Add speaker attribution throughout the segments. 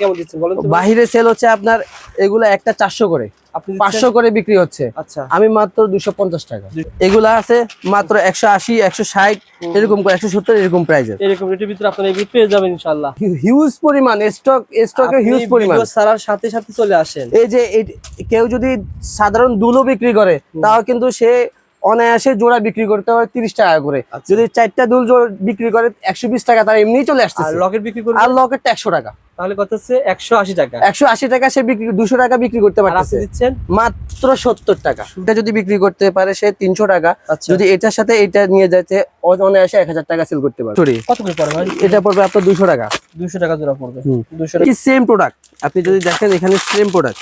Speaker 1: কেমন দিচ্ছেন বলেন
Speaker 2: বাহিরে সেল হচ্ছে আপনার এগুলা একটা চারশো করে। পাঁচশো করে বিক্রি হচ্ছে।
Speaker 1: আচ্ছা।
Speaker 2: আমি মাত্র দুশো পঞ্চাশ টাকা। এগুলা আছে মাত্র একশো আশি একশো ষাট এরকম একশো সত্তর এরকম প্রাইজের
Speaker 1: এরকম রেটের ভিতরে আপনারা এগুলো পেয়ে যাবেন ইনশাআল্লাহ।
Speaker 2: হিউজ পরিমাণ স্টক স্টকের হিউজ পরিমাণ।
Speaker 1: ছাড়ার সাথে সাথে চলে আসেন।
Speaker 2: এই যে কেউ যদি সাধারণ দুলো বিক্রি করে তাও কিন্তু সে অনায়াসে জোড়া বিক্রি করতে হয় তিরিশ টাকা করে।
Speaker 1: আচ্ছা।
Speaker 2: যদি চারটা দুল জোড়া বিক্রি করে একশো বিশ টাকা তার এমনি চলে
Speaker 1: আসছে
Speaker 2: আর
Speaker 1: লকেট বিক্রি করে
Speaker 2: আর লকেটটা একশো টাকা।
Speaker 1: তাহলে কত হচ্ছে? একশো আশি টাকা।
Speaker 2: একশো আশি টাকা সে বিক্রি দুশো টাকা বিক্রি করতে পারতেছে।
Speaker 1: দিচ্ছেন?
Speaker 2: মাত্র সত্তর টাকা। এটা যদি বিক্রি করতে পারে সে তিনশো টাকা।
Speaker 1: আচ্ছা।
Speaker 2: যদি এটার সাথে এটা নিয়ে যাচ্ছে অনায়াসে এক হাজার টাকা সেল করতে পারে
Speaker 1: কত করে পড়ে
Speaker 2: এটা পড়বে আপনার দুশো টাকা।
Speaker 1: দুশো টাকা জোড়া পড়বে। দুশো টাকা।
Speaker 2: কি সেম প্রোডাক্ট আপনি যদি দেখেন এখানে সেম প্রোডাক্ট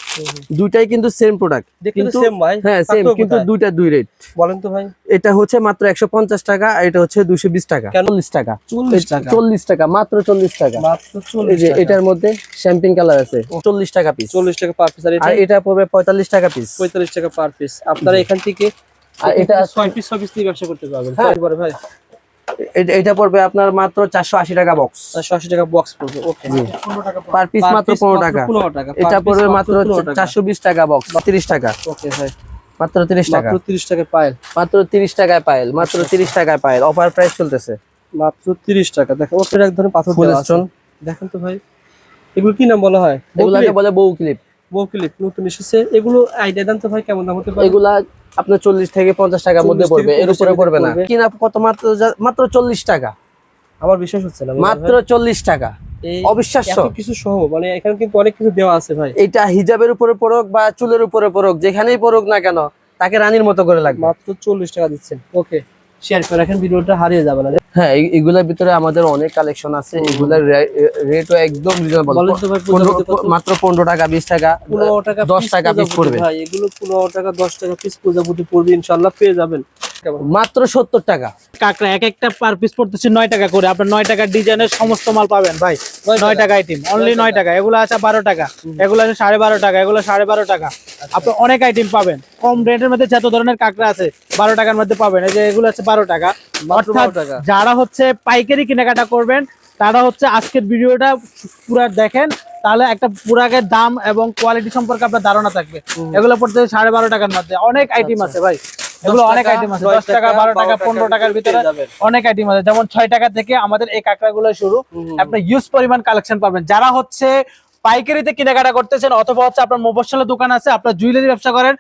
Speaker 2: দুইটাই কিন্তু সেম প্রোডাক্ট কিন্তু
Speaker 1: সেম ভাই
Speaker 2: হ্যাঁ সেম কিন্তু দুইটা দুই রেট
Speaker 1: বলেন তো ভাই।
Speaker 2: এটা হচ্ছে মাত্র একশো পঞ্চাশ টাকা আর এটা হচ্ছে দুশো বিশ টাকা।
Speaker 1: কেন?
Speaker 2: চল্লিশ টাকা।
Speaker 1: চল্লিশ টাকা?
Speaker 2: চল্লিশ টাকা মাত্র চল্লিশ টাকা।
Speaker 1: মাত্র
Speaker 2: এই
Speaker 1: চল্লিশ
Speaker 2: যে
Speaker 1: টাকা।
Speaker 2: এটার মধ্যে শ্যাম্পিং কালার আছে চল্লিশ টাকা পিস
Speaker 1: চল্লিশ টাকা পার পিস আর এটা
Speaker 2: এটা পড়বে পঁয়তাল্লিশ টাকা পিস
Speaker 1: পঁয়তাল্লিশ টাকা পার পিস আপনারা এখান থেকে
Speaker 2: আর এটা
Speaker 1: ছয় পিস ছয় পিস দিয়ে ব্যবসা করতে পারবেন।
Speaker 2: হ্যাঁ।
Speaker 1: ভাই।
Speaker 2: এটা- পড়বে আপনার মাত্র চারশো আশি টাকা বক্স
Speaker 1: চারশো আশি টাকা বক্স পড়বে ওকে
Speaker 2: পার পিস মাত্র পনেরো টাকা।
Speaker 1: পনেরো টাকা
Speaker 2: এটা পড়বে মাত্র চারশো বিশ টাকা বক্স তিরিশ টাকা।
Speaker 1: ওকে ভাই।
Speaker 2: মাত্র তিরিশ টাকা।
Speaker 1: মাত্র তিরিশ টাকা পায়েল
Speaker 2: মাত্র তিরিশ টাকায় পায়েল মাত্র তিরিশ টাকায় পায়েল অফার প্রাইস চলতেছে।
Speaker 1: মাত্র তিরিশ টাকা। দেখেন ওটার এক ধরনের পাথর দেখেন তো ভাই। এগুলো কি নাম বলা হয়?
Speaker 2: এগুলাকে বলে বউ ক্লিপ
Speaker 1: বউ ক্লিপ নতুন এসেছে। এগুলো আইডিয়া দেন তো ভাই কেমন দাম হতে পারে?
Speaker 2: এগুলা আপনার চল্লিশ থেকে পঞ্চাশ টাকার মধ্যে পড়বে। এর উপরে পড়বে না। কিনা কত? মাত্র মাত্র চল্লিশ টাকা।
Speaker 1: আমার বিশ্বাস হচ্ছে না
Speaker 2: মাত্র চল্লিশ টাকা। অবিশ্বাস্য।
Speaker 1: কিছু সহ মানে এখানে কিন্তু অনেক কিছু দেওয়া আছে ভাই।
Speaker 2: এটা হিজাবের উপরে পড়ুক বা চুলের উপরে পড়ুক যেখানেই পড়ুক না কেন তাকে রানীর মতো করে লাগবে।
Speaker 1: মাত্র চল্লিশ টাকা দিচ্ছেন। ওকে শেয়ার করে রাখেন ভিডিওটা হারিয়ে যাবে না।
Speaker 2: হ্যাঁ এগুলোর ভিতরে আমাদের অনেক কালেকশন আছে। এগুলোর রেটও একদম রিজনেবল? মাত্র পনেরো টাকা বিশ টাকা
Speaker 1: পনেরো টাকা
Speaker 2: দশ
Speaker 1: piece
Speaker 2: টাকা
Speaker 1: পূজা
Speaker 2: piece পড়বে।
Speaker 1: ভাই এগুলো পনেরো টাকা দশ টাকা পিস পড়বে ইনশাল্লাহ পেয়ে যাবেন।
Speaker 2: মাত্র সত্তর টাকা।
Speaker 3: কাঁকড়া এক একটা পার পিস পড়তেছে নয় টাকা করে। আপনার নয় টাকার ডিজাইনের সমস্ত মাল পাবেন ভাই।
Speaker 1: নয়
Speaker 3: নয় টাকা। আইটেম অনলি নয় টাকা। এগুলো আছে বারো টাকা। এগুলো আছে সাড়ে বারো টাকা। এগুলো সাড়ে বারো টাকা। আপনি অনেক আইটেম পাবেন। কম রেটের মধ্যে যত ধরনের কাঁকড়া আছে বারো টাকার মধ্যে পাবেন। এই যে এগুলো আছে বারো টাকা। অর্থাৎ যারা হচ্ছে পাইকারি কেনাকাটা করবেন তারা হচ্ছে আজকের ভিডিওটা পুরো দেখেন তাহলে একটা পুরাগের দাম এবং কোয়ালিটি সম্পর্কে আপনার ধারণা থাকবে। এগুলো পড়তে সাড়ে বারো টাকার মধ্যে। অনেক আইটেম আছে ভাই। এগুলো অনেক আইটেম আছে। দশ টাকা বারো টাকা পনেরো
Speaker 1: টাকার
Speaker 3: ভিতরে অনেক আইটেম আছে। যেমন ছয় টাকা থেকে আমাদের এই কাঁকড়া গুলো শুরু আপনার ইউজ পরিমাণ কালেকশন পাবেন। যারা হচ্ছে পাইকারিতে কেনাকাটা করতেছেন অথবা হচ্ছে আপনার মোবাইল দোকান আছে আপনার জুয়েলারি ব্যবসা করেন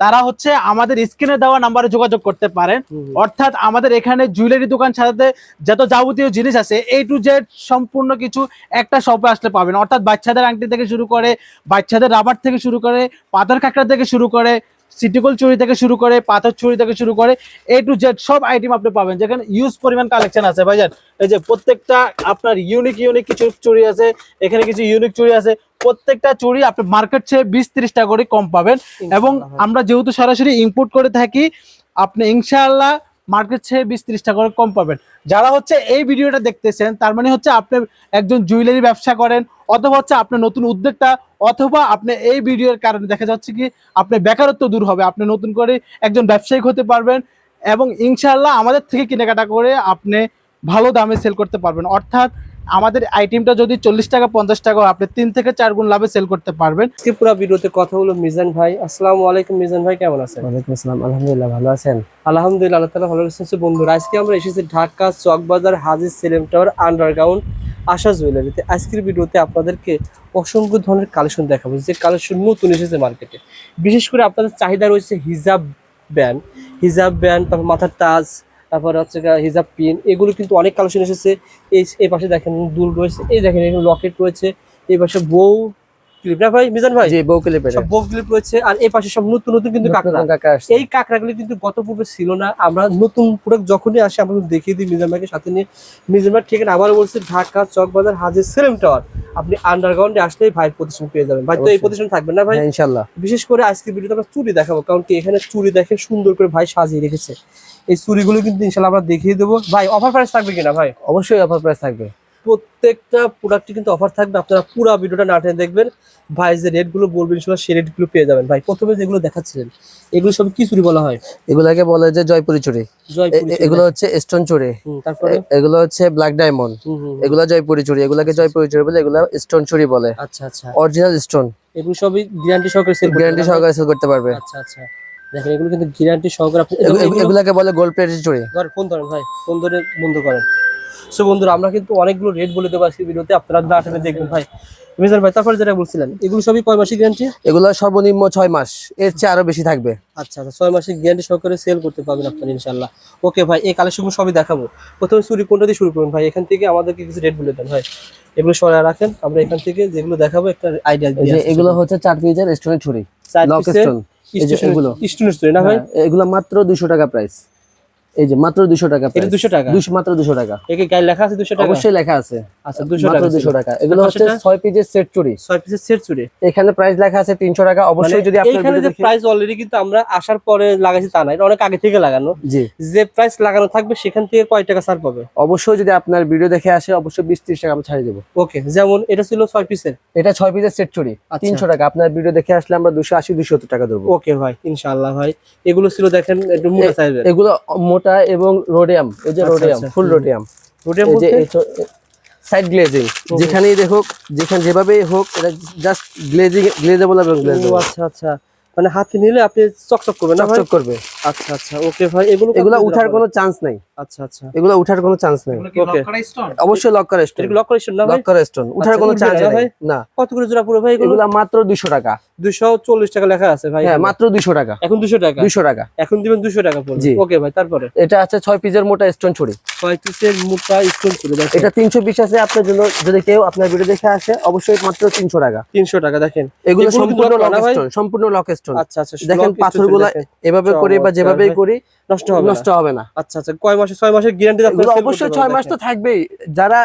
Speaker 3: তারা হচ্ছে আমাদের স্ক্রিনে দেওয়া নাম্বারে যোগাযোগ করতে পারেন। অর্থাৎ আমাদের এখানে জুয়েলারি দোকান সাথে যত যাবতীয় জিনিস আছে এ টু জেড সম্পূর্ণ কিছু একটা শপে আসলে পাবেন। অর্থাৎ বাচ্চাদের আংটি থেকে শুরু করে বাচ্চাদের রাবার থেকে শুরু করে পাথর কাঁকড়া থেকে শুরু করে সিটিকল চুরি থেকে শুরু করে পাথর চুরি থেকে শুরু করে এ টু জেড সব আইটেম আপনি পাবেন। যেখানে ইউজ পরিমাণ কালেকশন আছে ভাইজান। এই যে প্রত্যেকটা আপনার ইউনিক ইউনিক কিছু চুরি আছে এখানে কিছু ইউনিক চুরি আছে প্রত্যেকটা চুরি আপনি মার্কেট চেয়ে বিশ ত্রিশ টাকা করে কম পাবেন। এবং আমরা যেহেতু সরাসরি ইম্পোর্ট করে থাকি আপনি ইনশাআল্লাহ মার্কেট চেয়ে বিশ ত্রিশ টাকা করে কম পাবেন। যারা হচ্ছে এই ভিডিওটা দেখতেছেন তার মানে হচ্ছে আপনি একজন জুয়েলারি ব্যবসা করেন অথবা হচ্ছে আপনার নতুন উদ্যোক্তা অথবা আপনি এই ভিডিওর কারণে দেখা যাচ্ছে কি আপনি বেকারত্ব দূর হবে আপনি নতুন করে একজন ব্যবসায়িক হতে পারবেন এবং ইনশাআল্লাহ আমাদের থেকে কেনাকাটা করে আপনি ভালো দামে সেল করতে পারবেন। অর্থাৎ আমাদের আইটেমটা যদি চল্লিশ টাকা পঞ্চাশ টাকা আপনি তিন থেকে চার গুণ লাভে সেল করতে পারবেন।
Speaker 1: আজকে পুরো ভিডিওতে কথা হলো মিজান ভাই। আসসালামু আলাইকুম মিজান ভাই কেমন আছেন?
Speaker 2: ওয়ালাইকুম আসসালাম আলহামদুলিল্লাহ ভালো আছেন।
Speaker 1: আলহামদুলিল্লাহ আল্লাহ তালা ভালো রেখেছে। বন্ধুরা আজকে আমরা এসেছি ঢাকা চকবাজার হাজির সেলেম টাওয়ার আন্ডারগ্রাউন্ড আশা জুয়েলারিতে আজকের ভিডিওতে আপনাদেরকে অসংখ্য ধরনের কালেকশন দেখাবো। যে কালেকশন নতুন এসেছে মার্কেটে বিশেষ করে আপনাদের চাহিদা রয়েছে হিজাব ব্যান্ড হিজাব ব্যান্ড তারপর মাথার তাজ তারপর হচ্ছে হিজাব পিন এগুলো কিন্তু অনেক কালেকশন এসেছে। এই এই পাশে দেখেন দুল রয়েছে, এই দেখেন এখানে লকেট রয়েছে। এই পাশে বউ ক্লিপ। না ভাই মিজান ভাই?
Speaker 2: জি বউ ক্লিপের।
Speaker 1: সব বউ ক্লিপ রয়েছে আর এই পাশে সব নতুন নতুন কিন্তু কাঁকড়া।
Speaker 2: কাকা
Speaker 1: এই কাঁকড়াগুলি কিন্তু গত পূর্বে ছিল না। আমরা নতুন প্রোডাক্ট যখনই আসে আমরা দেখিয়ে দিই মিজান ভাইকে সাথে নিয়ে। মিজান ভাই ঠিকানা আবার বলছি ঢাকা চকবাজার হাজির সেলেম টাওয়ার। আপনি আন্ডারগ্রাউন্ডে আসলেই ভাই প্রতিষ্ঠান পেয়ে যাবেন। ভাই তো এই প্রতিষ্ঠান থাকবেন না ভাই?
Speaker 2: হ্যাঁ ইনশাল্লাহ।
Speaker 1: বিশেষ করে আজকের ভিডিওতে আমরা চুরি দেখাবো কারণ কি এখানে চুরি দেখে সুন্দর করে ভাই সাজিয়ে রেখেছে। এই চুরিগুলো কিন্তু ইনশাল্লাহ আমরা দেখিয়ে দেবো। ভাই অফার প্রাইস থাকবে কিনা ভাই?
Speaker 2: অবশ্যই অফার প্রাইস থাকবে।
Speaker 1: প্রত্যেকটা প্রোডাক্টে কিন্তু অফার থাকবে। আপনারা পুরো ভিডিওটা না টেনে দেখবেন। ভাই যে রেটগুলো বলবেন ইনশাল্লাহ সেই রেটগুলো পেয়ে যাবেন। ভাই প্রথমে যেগুলো দেখাচ্ছিলেন এগুলো সব কি চুরি বলা হয়?
Speaker 2: এগুলাকে বলে যে জয়পুরি চুরি। এগুলো হচ্ছে স্টোন
Speaker 1: হুম, তারপরে?
Speaker 2: এগুলো হচ্ছে ব্ল্যাক ডায়মন্ড
Speaker 1: হুম।
Speaker 2: জয়পুরি চুরি। এগুলাকে জয়পুরি চুড়ি বলে এগুলো স্টোন চুরি বলে।
Speaker 1: আচ্ছা আচ্ছা।
Speaker 2: অরিজিনাল স্টোন
Speaker 1: এগুলো সবই গ্যারান্টি সহকারে সেল
Speaker 2: গ্যারান্টি সহকারে সেল করতে পারবে।
Speaker 1: আচ্ছা আচ্ছা। দেখেন এগুলো কিন্তু গ্যারান্টি সহকারে এগুলো-
Speaker 2: এগুলাকে বলে গোল্ড প্লেটের চুরি।
Speaker 1: ধর ফোন ধরেন ভাই। ফোন ধরে বন্ধ করেন। সো বন্ধুরা আমরা কিন্তু অনেকগুলো রেট বলে দেবো আজকে ভিডিওতে। আপনারা না টেনে দেখবেন ভাই। মিজান ভাই তারপরে যেটা বলছিলেন এগুলো সবই কয় মাসের গ্যারান্টি
Speaker 2: এগুলো সর্বনিম্ন ছয় মাস। এর চেয়ে আরও বেশি থাকবে।
Speaker 1: আচ্ছা আচ্ছা ছয় মাসের গ্যারান্টি সহকারে সেল করতে পারবেন আপনারা ইনশাল্লাহ ওকে ভাই এই কালেকশনগুলো সবই দেখাবো। প্রথমে চুরি কোনটা দিয়ে শুরু করুন ভাই? এখান থেকে আমাদেরকে কিছু রেট বলে দেন ভাই। এগুলো সরাই রাখেন। আমরা এখান থেকে যেগুলো দেখাবো একটা আইডিয়া দিয়ে
Speaker 2: এগুলো হচ্ছে চার পিসের স্টোনের ছুরি। লক স্টোন এগুলো।
Speaker 1: স্টুডেন্ট স্টোরি না ভাই?
Speaker 2: হ্যাঁ, এগুলো মাত্র দুশো টাকা প্রাইস এই যে মাত্র দুশো টাকা
Speaker 1: এটা দুশো টাকা।
Speaker 2: দুশো মাত্র দুশো টাকা।
Speaker 1: একে গায়ে লেখা আছে দুশো টাকা?
Speaker 2: অবশ্যই লেখা আছে।
Speaker 1: আচ্ছা টাকা
Speaker 2: টাকা। এগুলো হচ্ছে পিসের সেট
Speaker 1: পিসের সেট চুরি
Speaker 2: এখানে প্রাইস লেখা আছে তিনশো টাকা। অবশ্যই
Speaker 1: মানে
Speaker 2: যদি আপনার
Speaker 1: এইখানে
Speaker 2: ভিডিও
Speaker 1: যে
Speaker 2: দেখে-
Speaker 1: প্রাইস অলরেডি কিন্তু আমরা আসার পরে লাগাইছি তা না এটা অনেক আগে থেকে লাগানো।
Speaker 2: জি।
Speaker 1: যে প্রাইস লাগানো থাকবে সেখান থেকে কয় টাকা ছাড় পাবে?
Speaker 2: অবশ্যই যদি আপনার ভিডিও দেখে আসে অবশ্যই বিশ ত্রিশ টাকা আমরা ছাড়িয়ে দেবো।
Speaker 1: ওকে যেমন এটা ছিল ছয় পিসের
Speaker 2: এটা ছয় পিসের সেট চুরি। তিনশো টাকা। আপনার ভিডিও দেখে আসলে আমরা দুশো আশি দুশো সত্তর টাকা দেবো
Speaker 1: ওকে ভাই ইনশাআল্লাহ ভাই। এগুলো ছিল দেখেন একটু মোটা সাইজের
Speaker 2: এগুলো মোটা এবং রোডিয়াম এই যে রোডিয়াম। ফুল রোডিয়াম
Speaker 1: রোডিয়াম বলতে?
Speaker 2: সাইড গ্লেজিং যেখানেই দেখো যেখানে যেভাবেই হোক এটা জাস্ট গ্লেজিং গ্লেজেবল এবং গ্লেজেবল
Speaker 1: আচ্ছা আচ্ছা। মানে হাতে নিলে আপনি চকচক করবেন না
Speaker 2: চকচক করবে।
Speaker 1: আচ্ছা আচ্ছা ওকে ভাই এগুলো
Speaker 2: এগুলো উঠার কোনো চান্স নাই।
Speaker 1: আচ্ছা আচ্ছা।
Speaker 2: এগুলো উঠার কোনো চান্স নাই।
Speaker 1: Okay.
Speaker 2: অবশ্যই লক করে স্টোন
Speaker 1: করেছেন না ভাই?
Speaker 2: লক করে স্টোন উঠার
Speaker 1: আচ্ছা,
Speaker 2: কোনো চান্স নাই। না
Speaker 1: কত করে জোড়া পুরো ভাই এগুলো?
Speaker 2: মাত্র দুশো টাকা।
Speaker 1: দুশো চল্লিশ টাকা লেখা আছে ভাই
Speaker 2: হ্যাঁ মাত্র দুশো টাকা।
Speaker 1: এখন দুশো টাকা?
Speaker 2: দুশো টাকা।
Speaker 1: এখন দিবেন দুশো টাকা পড়বে। ওকে ভাই তারপরে?
Speaker 2: এটা আছে ছয় পিসের মোটা স্টোন ছুরি।
Speaker 1: ছয় পিসের মোটা স্টোন দেখেন।
Speaker 2: এটা তিনশো বিশ আছে আপনার জন্য যদি কেউ আপনার ভিডিও দেখে আসে অবশ্যই মাত্র তিনশো টাকা।
Speaker 1: তিনশো টাকা দেখেন।
Speaker 2: এগুলো
Speaker 1: এগুলো
Speaker 2: সম্পূর্ণ লক স্টোন সম্পূর্ণ লক স্টোন
Speaker 1: আচ্ছা আচ্ছা
Speaker 2: দেখেন পাথরগুলা। এভাবে করি বা
Speaker 1: ভাই।
Speaker 2: করি
Speaker 1: নষ্ট হবে
Speaker 2: নষ্ট হবে না।
Speaker 1: আচ্ছা আচ্ছা কয় মাসে ছয় মাসের গ্যারান্টি
Speaker 2: অবশ্যই ছয় মাস তো থাকবেই। যারা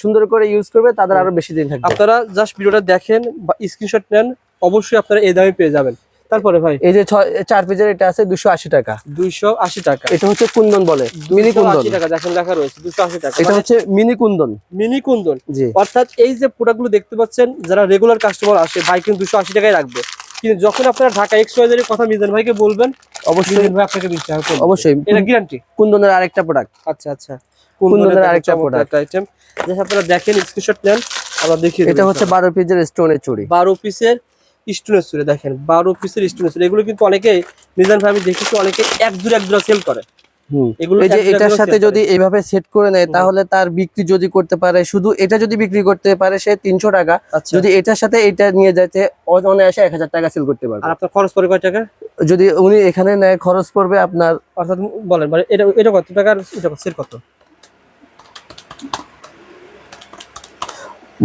Speaker 2: সুন্দর করে ইউজ করবে তাদের আরও বেশি দিন থাকবে।
Speaker 1: আপনারা জাস্ট ভিডিওটা দেখেন বা স্ক্রিনশট নেন অবশ্যই আপনারা এই দামে পেয়ে যাবেন। তারপরে ভাই?
Speaker 2: এই যে চার এটা আছে দুশো আশি টাকা।
Speaker 1: দুইশো আশি টাকা।
Speaker 2: এটা হচ্ছে কুন্দন বলে মিনি
Speaker 1: 280
Speaker 2: কুন্দন
Speaker 1: টাকা দেখেন লেখা রয়েছে দুশো আশি টাকা।
Speaker 2: এটা হচ্ছে মিনি কুন্দন।
Speaker 1: মিনি কুন্দন।
Speaker 2: জি।
Speaker 1: অর্থাৎ এই যে প্রোডাক্টগুলো দেখতে পাচ্ছেন যারা রেগুলার কাস্টমার আসে ভাই কিন্তু দুশো আশি টাকায় রাখবে। কিন্তু যখন আপনারা ঢাকা এক্স ওয়াইজের কথা মিজান ভাইকে বলবেন
Speaker 2: অবশ্যই।
Speaker 1: ভাই আপনাকে দিতে হবে।
Speaker 2: অবশ্যই।
Speaker 1: এটা গ্যারান্টি
Speaker 2: কুন্দনের আরেকটা প্রোডাক্ট
Speaker 1: আচ্ছা আচ্ছা।
Speaker 2: কুন্দনের
Speaker 1: আরেকটা
Speaker 2: আরেকটা
Speaker 1: প্রোডাক্ট আইটেম যেটা আপনারা দেখেন স্ক্রিনশট নেন আমরা দেখি
Speaker 2: এটা হচ্ছে বারো পিসের স্টোনের চুড়ি।
Speaker 1: বারো পিসের স্টোনের চুড়ি দেখেন। বারো পিসের স্টোনের চুড়ি। এগুলো কিন্তু অনেকে মিজান ভাই আমি দেখেছি অনেকে এক জোড়া এক জোড়া সেল করে। এগুলো
Speaker 2: এই যে এটার সাথে যদি এইভাবে সেট করে নেয় তাহলে তার বিক্রি যদি করতে পারে শুধু এটা যদি বিক্রি করতে পারে সে তিনশো টাকা।
Speaker 1: আচ্ছা।
Speaker 2: যদি এটার সাথে এটা নিয়ে যাইতে অনায়াসে এক হাজার টাকা সেল করতে পারবে।
Speaker 1: আর আপনার খরচ পড়ে কয় টাকা?
Speaker 2: যদি উনি এখানে নেয় খরচ পড়বে আপনার
Speaker 1: অর্থাৎ বলেন মানে এটা এটা কত টাকার এটা সেল কত?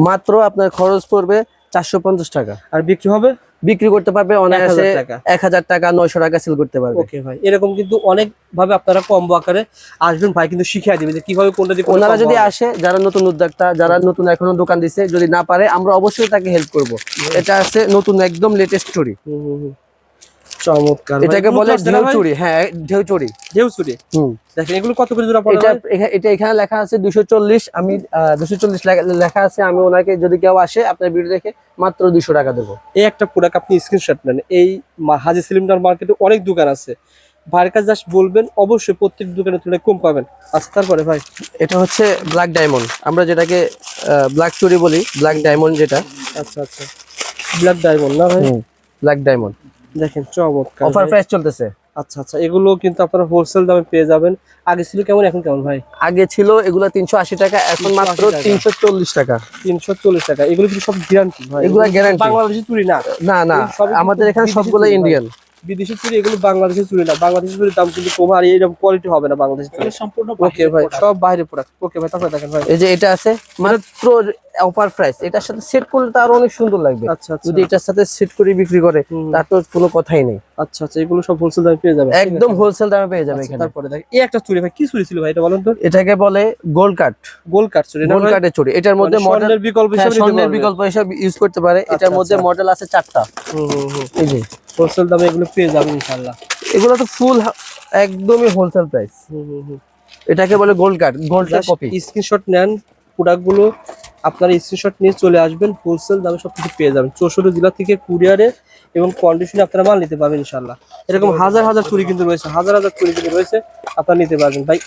Speaker 2: মাত্র আপনার খরচ পড়বে চারশো পঞ্চাশ টাকা।
Speaker 1: আর বিক্রি হবে?
Speaker 2: বিক্রি করতে পারবে অনায়াসে
Speaker 1: 1000 টাকা।
Speaker 2: এক হাজার টাকা নয়শো টাকা সেল করতে পারবে।
Speaker 1: ওকে ভাই এরকম কিন্তু অনেক ভাবে আপনারা কম আকারে আসবেন ভাই কিন্তু শিখিয়ে দিবেন যে কীভাবে কোনটা দিয়ে
Speaker 2: ওনারা যদি আসে যারা নতুন উদ্যোক্তা যারা নতুন এখনও দোকান দিছে যদি না পারে আমরা অবশ্যই তাকে হেল্প করব। এটা আছে নতুন একদম লেটেস্ট স্টোরি
Speaker 1: হুম, হুম, হুম। চমৎকার
Speaker 2: এটাকে বলে ঢেউ চুরি হ্যাঁ ঢেউ চুরি
Speaker 1: ঢেউ চুরি দেখেন এগুলো কত করে জোড়া পড়ে
Speaker 2: এটা এটা এখানে লেখা আছে দুশো চল্লিশ আমি দুশো চল্লিশ লেখা আছে আমি ওনাকে যদি কেউ আসে আপনার ভিডিও দেখে মাত্র দুশো টাকা দেবো।
Speaker 1: এই একটা প্রোডাক্ট আপনি স্ক্রিনশট নেন। এই হাজি সিলিন্ডার মার্কেটে অনেক দোকান আছে। ভাইয়ের কাছে জাস্ট বলবেন অবশ্যই প্রত্যেক দোকানের তুলনায় কম পাবেন। আচ্ছা তারপরে ভাই?
Speaker 2: এটা হচ্ছে ব্ল্যাক ডায়মন্ড আমরা যেটাকে ব্ল্যাক চুরি বলি ব্ল্যাক ডায়মন্ড যেটা।
Speaker 1: আচ্ছা আচ্ছা। ব্ল্যাক ডায়মন্ড না ভাই?
Speaker 2: ব্ল্যাক ডায়মন্ড
Speaker 1: দেখেন চমৎকার।
Speaker 2: অফার প্রাইস চলতেছে।
Speaker 1: আচ্ছা আচ্ছা এগুলো কিন্তু আপনারা হোলসেল দামে পেয়ে যাবেন। আগে ছিল কেমন এখন কেমন ভাই?
Speaker 2: আগে ছিল এগুলো তিনশো আশি টাকা এখন মাত্র। তিনশো চল্লিশ টাকা।
Speaker 1: তিনশো চল্লিশ টাকা। এগুলো কিন্তু সব গ্যারান্টি ভাই।
Speaker 2: এগুলো গ্যারান্টি
Speaker 1: বাংলাদেশি চুরি না।
Speaker 2: না না আমাদের এখানে সবগুলো ইন্ডিয়ান
Speaker 1: বিদেশি চুরি এগুলো বাংলাদেশি চুরি না। বাংলাদেশি চুরির দাম কিন্তু কম আর এরকম কোয়ালিটি হবে না বাংলাদেশি চুরি।
Speaker 3: সম্পূর্ণ
Speaker 1: ওকে ভাই সব বাইরে প্রোডাক্ট ওকে ভাই তারপরে দেখেন ভাই।
Speaker 2: এই যে এটা আছে মাত্র অফার প্রাইস এটার সাথে সেট করলে তো আরও অনেক সুন্দর লাগবে।
Speaker 1: আচ্ছা আচ্ছা।
Speaker 2: যদি এটার সাথে সেট করে বিক্রি করে। তার তো কোনো কথাই নেই।
Speaker 1: আচ্ছা আচ্ছা এগুলো সব হোলসেল দামে পেয়ে যাবে।
Speaker 2: একদম হোলসেল দামে পেয়ে যাবে এখানে।
Speaker 1: তারপরে দেখ এই একটা চুরি ভাই কি চুরি ছিল ভাই এটা বলেন তো?
Speaker 2: এটাকে বলে গোল্ড কাট
Speaker 1: গোল কাট চুরি না
Speaker 2: গোল্ড
Speaker 1: ভাই?
Speaker 2: কাটের চুড়ি এটার মধ্যে
Speaker 1: মানে
Speaker 2: মডেল
Speaker 1: বিকল্প হিসেবে
Speaker 2: স্বর্ণের বিকল্প হিসাবে ইউজ করতে পারে। এটার
Speaker 1: আচ্ছা,
Speaker 2: মধ্যে
Speaker 1: আচ্ছা।
Speaker 2: মডেল আছে চারটা।
Speaker 1: হুম হুম হুম।
Speaker 2: এই যে।
Speaker 1: হোলসেল দামে এগুলো পেয়ে যাবেন ইনশাআল্লাহ।
Speaker 2: এগুলো তো ফুল একদমই হোলসেল প্রাইস
Speaker 1: হুম হুম হুম।
Speaker 2: এটাকে বলে gold card gold copy
Speaker 1: screenshot নেন প্রোডাক্টগুলো আপনারা স্ক্রিনশট নিয়ে চলে আসবেন হোলসেল দামে সব কিছু পেয়ে যাবেন। চৌষট্টি জেলা থেকে কুরিয়ারে এবং কন্ডিশনে আপনারা মাল নিতে পারবেন ইনশাল্লাহ এরকম হাজার হাজার চুরি কিন্তু রয়েছে হাজার হাজার চুরি কিন্তু রয়েছে আপনারা নিতে পারবেন। ভাই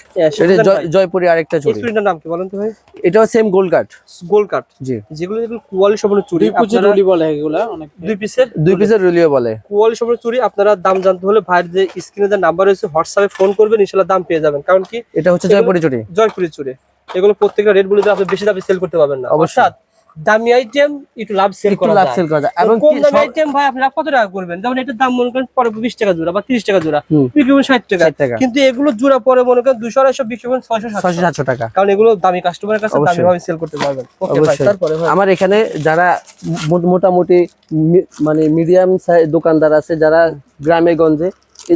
Speaker 2: জয়পুরি আরেকটা
Speaker 1: চুরিটার নাম কি বলেন তো ভাই?
Speaker 2: এটাও same gold cut
Speaker 1: gold cut
Speaker 2: জি।
Speaker 1: যেগুলো যেগুলো কোয়ালি সম্পূর্ণ চুরি
Speaker 3: দুই রুলি বলে এগুলো অনেক
Speaker 1: দুই পিসের
Speaker 2: দুই পিসের রুলিও বলে।
Speaker 1: কোয়ালি সম্পূর্ণ চুরি আপনারা দাম জানতে হলে ভাইয়ের যে স্ক্রিনে যে নাম্বার রয়েছে হোয়াটসঅ্যাপে ফোন করবেন ইনশাল্লাহ দাম পেয়ে যাবেন। কারণ কি?
Speaker 2: এটা হচ্ছে জয়পুরি চুরি।
Speaker 1: জয়পুরি চুরি। এগুলো প্রত্যেকটা রেট বলে আপনি বেশি দামে সেল করতে পারবেন না।
Speaker 2: অবশ্যই।
Speaker 1: অর্থাৎ দামি আইটেম একটু লাভ সেল করা
Speaker 2: লাভ সেল করা যায়।
Speaker 1: এবং কম দামি আইটেম ভাই আপনি কত টাকা করবেন? যেমন এটার দাম মনে করেন পরে বিশ টাকা জোড়া বা তিরিশ টাকা জোড়া। বিক্রি ষাট টাকা।
Speaker 2: 60 টাকা।
Speaker 1: কিন্তু এগুলো জোড়া পরে মনে করেন দুশো আড়াইশো বিক্রি করবেন ছয়শো
Speaker 2: ছয়শো
Speaker 1: সাতশো
Speaker 2: টাকা।
Speaker 1: কারণ এগুলো দামি কাস্টমারের কাছে দামি ভাবে সেল করতে পারবেন। তারপরে ভাই
Speaker 2: আমার এখানে যারা মোটামুটি মানে মিডিয়াম দোকানদার আছে যারা গ্রামে গঞ্জে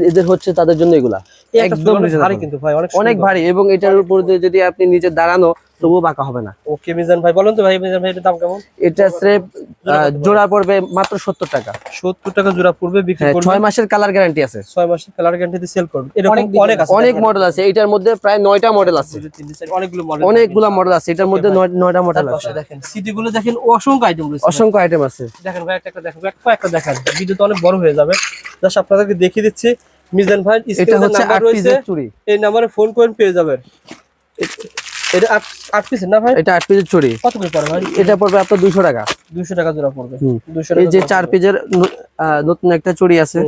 Speaker 2: এদের হচ্ছে তাদের জন্য এগুলা। একদম।
Speaker 1: ভারী কিন্তু ভাই অনেক
Speaker 2: অনেক ভারী এবং এটার উপর যদি আপনি নিজে দাঁড়ানো তবুও বাঁকা হবে না।
Speaker 1: ওকে মিজান ভাই বলুন তো ভাই মিজান ভাই এটার দাম কেমন?
Speaker 2: এটা স্রেফ জোড়া পড়বে? মাত্র সত্তর টাকা।
Speaker 1: সত্তর টাকা জোড়া পড়বে বিক্রি
Speaker 2: হ্যাঁ
Speaker 1: করবে
Speaker 2: ছয় মাসের কালার গ্যারান্টি আছে।
Speaker 1: ছয় মাসের কালার গ্যারান্টিতে সেল করবে এরকম
Speaker 3: অনেক
Speaker 1: আছে।
Speaker 2: অনেক মডেল আছে। এটার মধ্যে প্রায় মডেল আছে।
Speaker 1: অনেকগুলো মডেল
Speaker 2: অনেকগুলা মডেল আছে। এটার মধ্যে মডেল আছে।
Speaker 1: দেখেন সিটি গুলো দেখেন অসংখ্য আইটেম রয়েছে।
Speaker 2: অসংখ্য আইটেম আছে।
Speaker 1: দেখেন ভাই একটা একটা দেখেন একটা একটা দেখেন। ভিডিও তো অনেক বড় হয়ে যাবে। জাস্ট আপনাদেরকে দেখিয়ে দিচ্ছি মিজান ভাই
Speaker 2: এটা হচ্ছে
Speaker 1: নাম্বার রয়েছে।
Speaker 2: চুড়ি।
Speaker 1: এই নাম্বারে ফোন করেন পেয়ে যাবেন। এটা আট পিস না ভাই?
Speaker 2: এটা আট পিসের চুড়ি।
Speaker 1: কত করে পড়ে ভাই?
Speaker 2: এটা পড়বে আপনার দুশো টাকা।
Speaker 1: 200 টাকা জোড়া পড়বে।
Speaker 2: হুম।
Speaker 1: দুশো
Speaker 2: এই যে চার
Speaker 1: পড়বে।
Speaker 2: পিসের নতুন একটা চুড়ি আছে।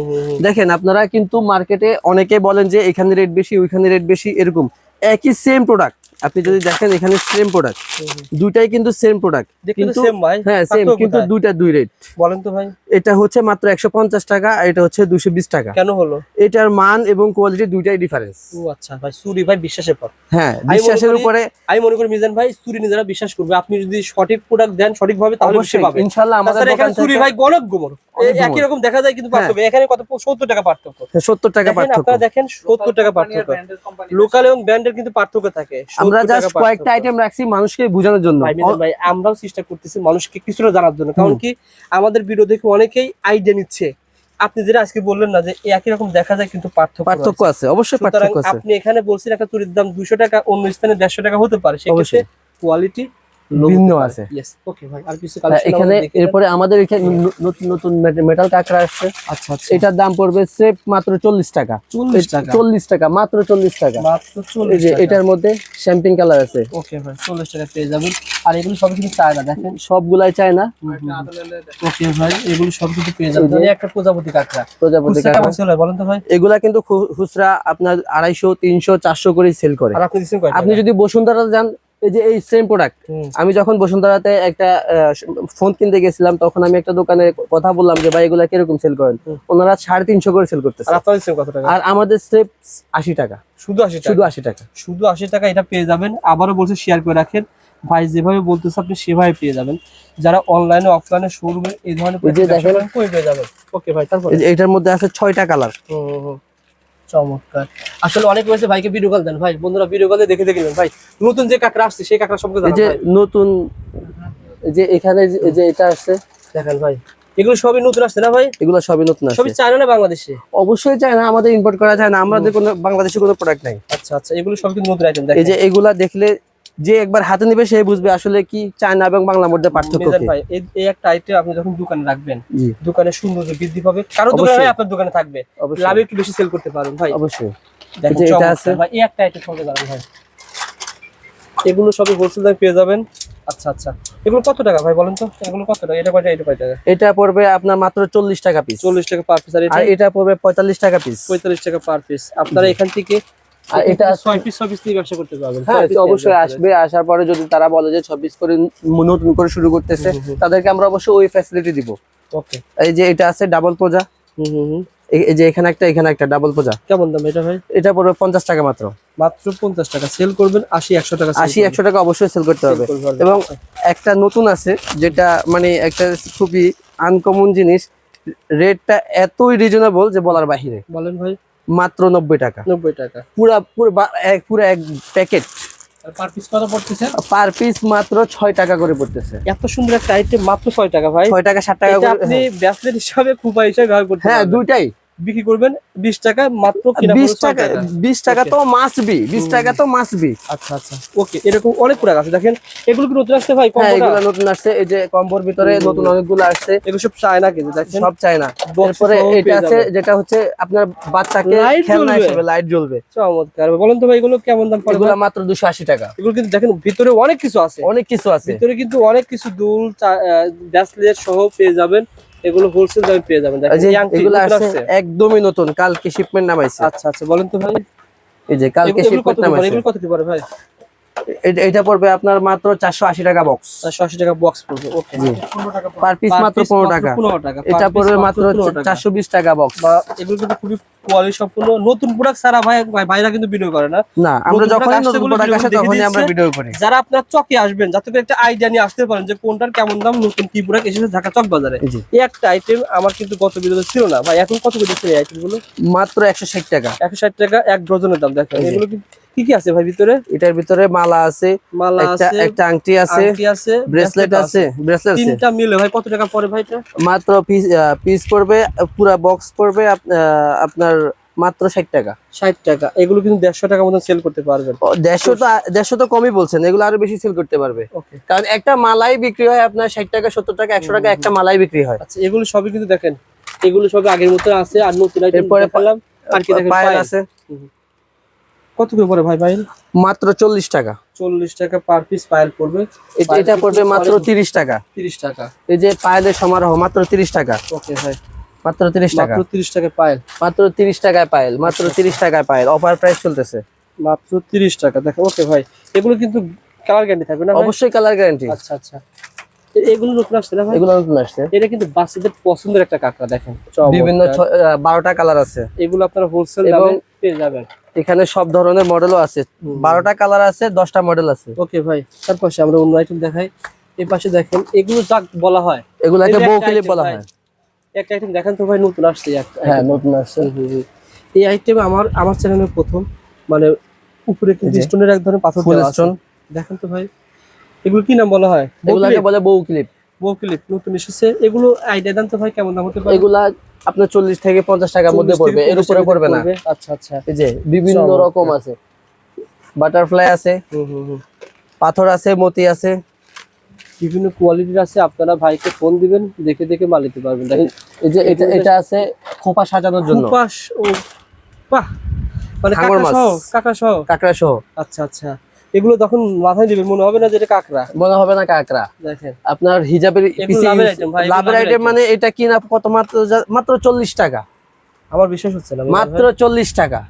Speaker 2: দেখেন আপনারা কিন্তু মার্কেটে অনেকেই বলেন যে এখানে রেট বেশি ওইখানে রেট বেশি এরকম। একই সেম প্রোডাক্ট আপনি যদি দেখেন এখানে সেম প্রোডাক্ট। দুইটাই কিন্তু সেম প্রোডাক্ট কিন্তু
Speaker 1: সেম ভাই
Speaker 2: হ্যাঁ সেম কিন্তু দুইটা দুই রেট
Speaker 1: বলেন তো ভাই।
Speaker 2: এটা হচ্ছে মাত্র একশো পঞ্চাশ টাকা আর এটা হচ্ছে দুশো বিশ টাকা।
Speaker 1: কেন হলো?
Speaker 2: এটার মান এবং কোয়ালিটি দুইটাই ডিফারেন্স
Speaker 1: ও আচ্ছা ভাই সুরি ভাই বিশ্বাসের পর।
Speaker 2: হ্যাঁ বিশ্বাসের উপরে
Speaker 1: আমি মনে করি মিজান ভাই সুরি নিজেরা বিশ্বাস করবে। আপনি যদি সঠিক প্রোডাক্ট দেন সঠিক ভাবে তাহলে বেশি
Speaker 2: অবশ্যই
Speaker 1: পাবেন
Speaker 2: ইনশাল্লাহ আমাদের দোকান থেকে
Speaker 1: ভাই অনেক গোমর একই রকম দেখা যায় কিন্তু পার্থক্য। এখানে কত সত্তর টাকা পার্থক্য?
Speaker 2: সত্তর টাকা পার্থক্য।
Speaker 1: আপনারা দেখেন সত্তর টাকা পার্থক্য। লোকাল এবং ব্র্যান্ডের কিন্তু পার্থক্য থাকে।
Speaker 2: আমরা জাস্ট কয়েকটা আইটেম রাখছি মানুষকে বোঝানোর জন্য।
Speaker 1: ভাই ভাই আমরাও চেষ্টা করতেছি মানুষকে কিছুটা জানার জন্য। কারণ কি আমাদের ভিডিও দেখে অনেকেই আইডিয়া নিচ্ছে। আপনি যেটা আজকে বললেন না যে একই রকম দেখা যায় কিন্তু পার্থক্য
Speaker 2: পার্থক্য আছে অবশ্যই পার্থক্য আছে।
Speaker 1: আপনি এখানে বলছেন একটা চুরির দাম দুশো টাকা অন্য স্থানে দেড়শো টাকা হতে পারে। সেক্ষেত্রে
Speaker 2: অবশ্যই।
Speaker 1: কোয়ালিটি
Speaker 2: ভিন্ন আছে।
Speaker 1: ওকে ভাই আর কিছু collection
Speaker 2: এখানে এরপরে আমাদের এখানে নতুন নতুন মেটাল কাঁকড়া আসছে।
Speaker 1: আচ্ছা আচ্ছা।
Speaker 2: এটার দাম পড়বে সেফ মাত্র চল্লিশ টাকা।
Speaker 1: 40 টাকা।
Speaker 2: চল্লিশ টাকা মাত্র চল্লিশ টাকা।
Speaker 1: মাত্র
Speaker 2: এটার মধ্যে শ্যাম্পিং কালার আছে।
Speaker 1: ওকে ভাই চল্লিশ টাকা পেয়ে যাবেন। আর এগুলো সব কিছু চায় না দেখেন।
Speaker 2: সবগুলাই চায় না
Speaker 1: ওকে ভাই এগুলো সব কিছু পেয়ে যাবেন।
Speaker 2: এই
Speaker 1: একটা প্রজাপতি কাঁকড়া।
Speaker 2: প্রজাপতি কাঁকড়া।
Speaker 1: বলেন তো ভাই?
Speaker 2: এগুলা কিন্তু খুচরা আপনার আড়াইশো তিনশো চারশো করে। সেল করে
Speaker 1: আপনি
Speaker 2: যদি বসুন্ধরা যান এই যে এই সেম প্রোডাক্ট আমি যখন বসুন্ধরাতে একটা ফোন কিনতে গেছিলাম তখন আমি একটা দোকানে কথা বললাম যে ভাই এগুলা কীরকম সেল করেন? ওনারা সাড়ে তিনশো করে সেল করতেছে। আর আমাদের স্টেপ আশি টাকা।
Speaker 1: শুধু আশি টাকা?
Speaker 2: শুধু আশি টাকা।
Speaker 1: শুধু আশি টাকা এটা পেয়ে যাবেন। আবারও বলছে শেয়ার করে রাখেন। ভাই যেভাবে বলতেছে আপনি সেভাবে পেয়ে যাবেন। যারা অনলাইনে অফলাইনে শোরুমে এই ধরনের পেয়ে যাবেন। ওকে ভাই তারপর?
Speaker 2: এটার মধ্যে আছে ছয়টা কালার
Speaker 1: হুম, হুম। চমৎকার। আসলে অনেক রয়েছে ভাইকে ভিডিও কল দেন। ভাই বন্ধুরা ভিডিও কলে দেখে দেখে নেন ভাই নতুন যে কাঁকড়া আসছে সেই কাঁকড়া সম্পর্কে
Speaker 2: এই যে। নতুন যে এখানে যে- এটা আসছে।
Speaker 1: দেখেন ভাই এগুলো সবই নতুন আসছে না ভাই?
Speaker 2: এগুলো সবই নতুন
Speaker 1: আসছে।
Speaker 2: সবই
Speaker 1: চায়না না বাংলাদেশে?
Speaker 2: অবশ্যই চায়না আমাদের ইম্পোর্ট করা যায় না। আমাদের কোনো বাংলাদেশে কোনো প্রোডাক্ট নাই।
Speaker 1: আচ্ছা আচ্ছা এগুলো সব কিন্তু নতুন আইটেম দেখেন।
Speaker 2: এই যে এগুলা দেখলে যে একবার হাতে নিবে সে বুঝবে আসলে কি চায়না এবং বাংলার মধ্যে পার্থক্য কি।
Speaker 1: ভাই এই- একটা আইটেম আপনি যখন দোকানে রাখবেন দোকানে সৌন্দর্য বৃদ্ধি পাবে কারও দোকানে আপনার দোকানে থাকবে। লাভে একটু বেশি সেল করতে পারবেন ভাই।
Speaker 2: অবশ্যই।
Speaker 1: দেখেন
Speaker 2: এটা আছে।
Speaker 1: ভাই এই একটা আইটেম সম্পর্কে জানান ভাই। এগুলো সবই হোলসেল দামে পেয়ে যাবেন। আচ্ছা আচ্ছা। এগুলো কত টাকা ভাই বলেন তো? এগুলো কত টাকা? এটা কয়টা এটা কয় টাকা
Speaker 2: এটা পড়বে আপনার মাত্র চল্লিশ টাকা পিস
Speaker 1: চল্লিশ টাকা পার পিস আর এটা
Speaker 2: পড়বে পঁয়তাল্লিশ টাকা পিস
Speaker 1: পঁয়তাল্লিশ টাকা পার পিস আপনারা এখান থেকে
Speaker 2: আর এটা
Speaker 1: ছয় পিস ছয় পিস নিয়ে ব্যবসা করতে পারবেন।
Speaker 2: হ্যাঁ
Speaker 1: ছয় piece
Speaker 2: তো
Speaker 1: নিয়ে
Speaker 2: অবশ্যই আসবে। আসার পরে যদি তারা বলে যে ছাব্বিশ করে নতুন করে শুরু করতেছে
Speaker 1: হুম, হুম।
Speaker 2: তাদেরকে আমরা অবশ্যই ওই ফ্যাসিলিটি দিব।
Speaker 1: ওকে।
Speaker 2: এই যে এটা আছে ডাবল পোজা।
Speaker 1: হুম হুম হুম।
Speaker 2: এই এই যে এখানে একটা এখানে একটা ডাবল পোজা।
Speaker 1: কেমন দাম এটা ভাই?
Speaker 2: এটা পড়বে পঞ্চাশ টাকা মাত্র।
Speaker 1: মাত্র পঞ্চাশ টাকা। সেল করবেন আশি একশো টাকা
Speaker 2: টাকা অবশ্যই সেল করতে হবে। এবং একটা নতুন আছে যেটা মানে একটা খুবই আনকমন জিনিস। রেটটা এতই রিজনেবল যে বলার বাহিরে।
Speaker 1: বলেন ভাই।
Speaker 2: মাত্র নব্বই টাকা।
Speaker 1: নব্বই টাকা।
Speaker 2: পুরা পুরো এক পুরো এক প্যাকেট
Speaker 3: পার পিস কত পড়তেছে?
Speaker 2: পার পিস মাত্র ছয় টাকা করে পড়তেছে।
Speaker 1: এত সুন্দর একটা আইটেম মাত্র ছয় টাকা ভাই।
Speaker 2: ছয় টাকা ষাট টাকা
Speaker 1: আপনি ব্যাসলেট হিসাবে খুব হিসাবে ব্যবহার করতে
Speaker 2: হ্যাঁ দুইটাই।
Speaker 1: বিক্রি করবেন বিশ টাকা মাত্র কিনা
Speaker 2: বিশ
Speaker 1: পড়বে ছয়
Speaker 2: টাকা। বিশ টাকা তো মাস্ট বি বিশ টাকা তো মাস্ট বি
Speaker 1: আচ্ছা আচ্ছা। ওকে এরকম অনেক প্রোডাক্ট আছে। দেখেন এগুলো কি নতুন আসছে ভাই?
Speaker 2: হ্যাঁ
Speaker 1: কম্বোটা?
Speaker 2: এগুলো নতুন আসছে। এই যে কম্বোর ভিতরে নতুন অনেকগুলো আসছে।
Speaker 1: এগুলো সব চায়না কিন্তু দেখেন
Speaker 2: সব চাই না
Speaker 1: Box
Speaker 2: এরপরে
Speaker 1: সহ
Speaker 2: এটা আছে যেটা হচ্ছে আপনার বাচ্চাকে খেলনা হিসেবে লাইট জ্বলবে।
Speaker 1: চমৎকার। বলেন তো ভাই এগুলো কেমন দাম পড়বে?
Speaker 2: এগুলো মাত্র দুশো আশি টাকা।
Speaker 1: এগুলো কিন্তু দেখেন ভিতরে অনেক কিছু আছে।
Speaker 2: অনেক কিছু আছে।
Speaker 1: ভিতরে কিন্তু অনেক কিছু দুল ব্যাসলেট সহ পেয়ে যাবেন। এগুলো হোলসেল দামে পেয়ে যাবেন। দেখেন এই
Speaker 2: এগুলো
Speaker 1: আসছে।
Speaker 2: একদমই নতুন কালকে শিপমেন্ট নামাইছে।
Speaker 1: আচ্ছা আচ্ছা বলেন তো ভাই।
Speaker 2: এই যে কালকে শিপমেন্ট নামাইছে।
Speaker 1: এগুলো কত কি পড়ে ভাই?
Speaker 2: এটা- পড়বে আপনার মাত্র চারশো আশি টাকা বক্স
Speaker 1: চারশো আশি টাকা বক্স পড়বে ওকে
Speaker 2: পার পিস মাত্র পনেরো টাকা।
Speaker 1: পনেরো টাকা
Speaker 2: এটা পড়বে মাত্র
Speaker 1: 15 টাকা।
Speaker 2: বক্স
Speaker 1: বা এগুলো কিন্তু খুবই কোয়ালিটি সম্পূর্ণ। নতুন প্রোডাক্ট সারা ভাই ভাই- ভাইরা কিন্তু ভিডিও করে না।
Speaker 2: না আমরা
Speaker 1: product
Speaker 2: নতুন প্রোডাক্ট আসে তখনই আমরা ভিডিও করি।
Speaker 1: যারা আপনার চকে আসবেন যাতে করে একটা আইডিয়া নিয়ে আসতে পারেন যে কোনটার কেমন দাম নতুন কি প্রোডাক্ট এসেছে ঢাকা চক বাজারে। এই একটা আইটেম আমার কিন্তু গত ভিডিওতে ছিল না। ভাই এখন কত করে দিচ্ছে এই আইটেমগুলো?
Speaker 2: মাত্র একশো ষাট টাকা।
Speaker 1: একশো ষাট টাকা এক ডজনের দাম দেখেন। এগুলো কি- কি কি আছে ভাই ভিতরে?
Speaker 2: এটার ভিতরে মালা আছে
Speaker 1: মালা
Speaker 2: একটা
Speaker 1: আছে
Speaker 2: একটা আংটি আছে
Speaker 1: আংটি আছে
Speaker 2: ব্রেসলেট আছে ব্রেসলেট আছে।
Speaker 1: তিনটা মিলে ভাই কত টাকা পড়ে ভাই এটা?
Speaker 2: মাত্র পিস পিস পড়বে পুরা বক্স পড়বে আপনার মাত্র ষাট টাকা।
Speaker 1: ষাট টাকা। এগুলো কিন্তু দেড়শো টাকা মতন সেল করতে পারবেন।
Speaker 2: দেড়শো তো দেড়শো তো কমই বলছেন এগুলো আরও বেশি সেল করতে পারবে। কারণ একটা মালাই বিক্রি হয় আপনার ষাট টাকা সত্তর টাকা একশো টাকা একটা মালাই বিক্রি হয়।
Speaker 1: আচ্ছা এগুলো সবই কিন্তু দেখেন এগুলো সবই আগের মতো আছে আর নতুন
Speaker 2: এরপরে
Speaker 1: দেখালাম আর কি দেখেন
Speaker 2: পায়েল। আছে।
Speaker 1: কত করে পড়ে ভাই পায়েল
Speaker 2: মাত্র চল্লিশ টাকা।
Speaker 1: চল্লিশ টাকা পার পিস পায়েল পড়বে।
Speaker 2: এটা পড়বে মাত্র তিরিশ টাকা।
Speaker 1: তিরিশ টাকা।
Speaker 2: এই যে পায়েলের সমারোহ মাত্র তিরিশ টাকা।
Speaker 1: ওকে ভাই।
Speaker 2: মাত্র তিরিশ টাকা।
Speaker 1: মাত্র তিরিশ টাকা পায়েল
Speaker 2: মাত্র তিরিশ টাকায় পায়েল মাত্র তিরিশ টাকায় পায়েল অফার প্রাইস চলতেছে।
Speaker 1: মাত্র তিরিশ টাকা। দেখো ওকে ভাই। এগুলো কিন্তু কালার গ্যারান্টি থাকবে না
Speaker 2: অবশ্যই কালার গ্যারান্টি
Speaker 1: আচ্ছা আচ্ছা। এগুলো নতুন আসছে না ভাই?
Speaker 2: এগুলো নতুন আসছে।
Speaker 1: এটা কিন্তু বাচ্চাদের পছন্দের একটা কাঁকড়া দেখেন।
Speaker 2: বিভিন্ন বারোটা কালার আছে।
Speaker 1: এগুলো আপনারা হোলসেল দামে পেয়ে যাবেন।
Speaker 2: এখানে সব ধরনের মডেলও আছে। বারোটা কালার আছে দশটা মডেল আছে।
Speaker 1: ওকে ভাই তার পাশে আমরা অন্য আইটেম দেখাই। এই পাশে দেখেন এগুলো যা বলা হয়।
Speaker 2: এগুলাকে বউ ক্লিপ বলা হয়।
Speaker 1: একটা আইটেম দেখেন তো ভাই নতুন আসছে
Speaker 2: হ্যাঁ নতুন আসছে।
Speaker 1: এই আইটেম আমার আমার চ্যানেলের প্রথম। মানে উপরে স্টোনের এক ধরনের পাথর দেওয়া আছে। দেখেন তো ভাই। এগুলো কি নাম বলা হয়?
Speaker 2: এগুলাকে বলে বউ ক্লিপ
Speaker 1: বউক্লিপ নতুন এসেছে। এগুলো আইডিয়া দেন তো ভাই কেমন দাম হতে পারে?
Speaker 2: এগুলা আপনার চল্লিশ থেকে পঞ্চাশ টাকার মধ্যে পড়বে। এর উপরে পড়বে না।
Speaker 1: আচ্ছা আচ্ছা।
Speaker 2: এই যে বিভিন্ন রকম আছে। বাটারফ্লাই আছে। পাথর আছে মতি আছে।
Speaker 1: বিভিন্ন কোয়ালিটির আছে। আপনারা ভাইকে ফোন দিবেন দেখে দেখে মাল নিতে পারবেন।
Speaker 2: এই যে এটা এটা আছে খোপা সাজানোর জন্য।
Speaker 1: ও বাহ! মানে কাঁকড়া। সহ কাঁকড়া সহ।
Speaker 2: কাঁকড়া সহ।
Speaker 1: আচ্ছা আচ্ছা। এগুলো তখন মাথায় দিবে মনে হবে না যে এটা কাঁকড়া।
Speaker 2: মনে হবে না কাঁকড়া।
Speaker 1: দেখেন।
Speaker 2: আপনার হিজাবের
Speaker 1: লাভের
Speaker 2: আইটেম মানে এটা কিনা কত মাত্র মাত্র চল্লিশ টাকা।
Speaker 1: আমার বিশ্বাস হচ্ছে না
Speaker 2: মাত্র চল্লিশ টাকা।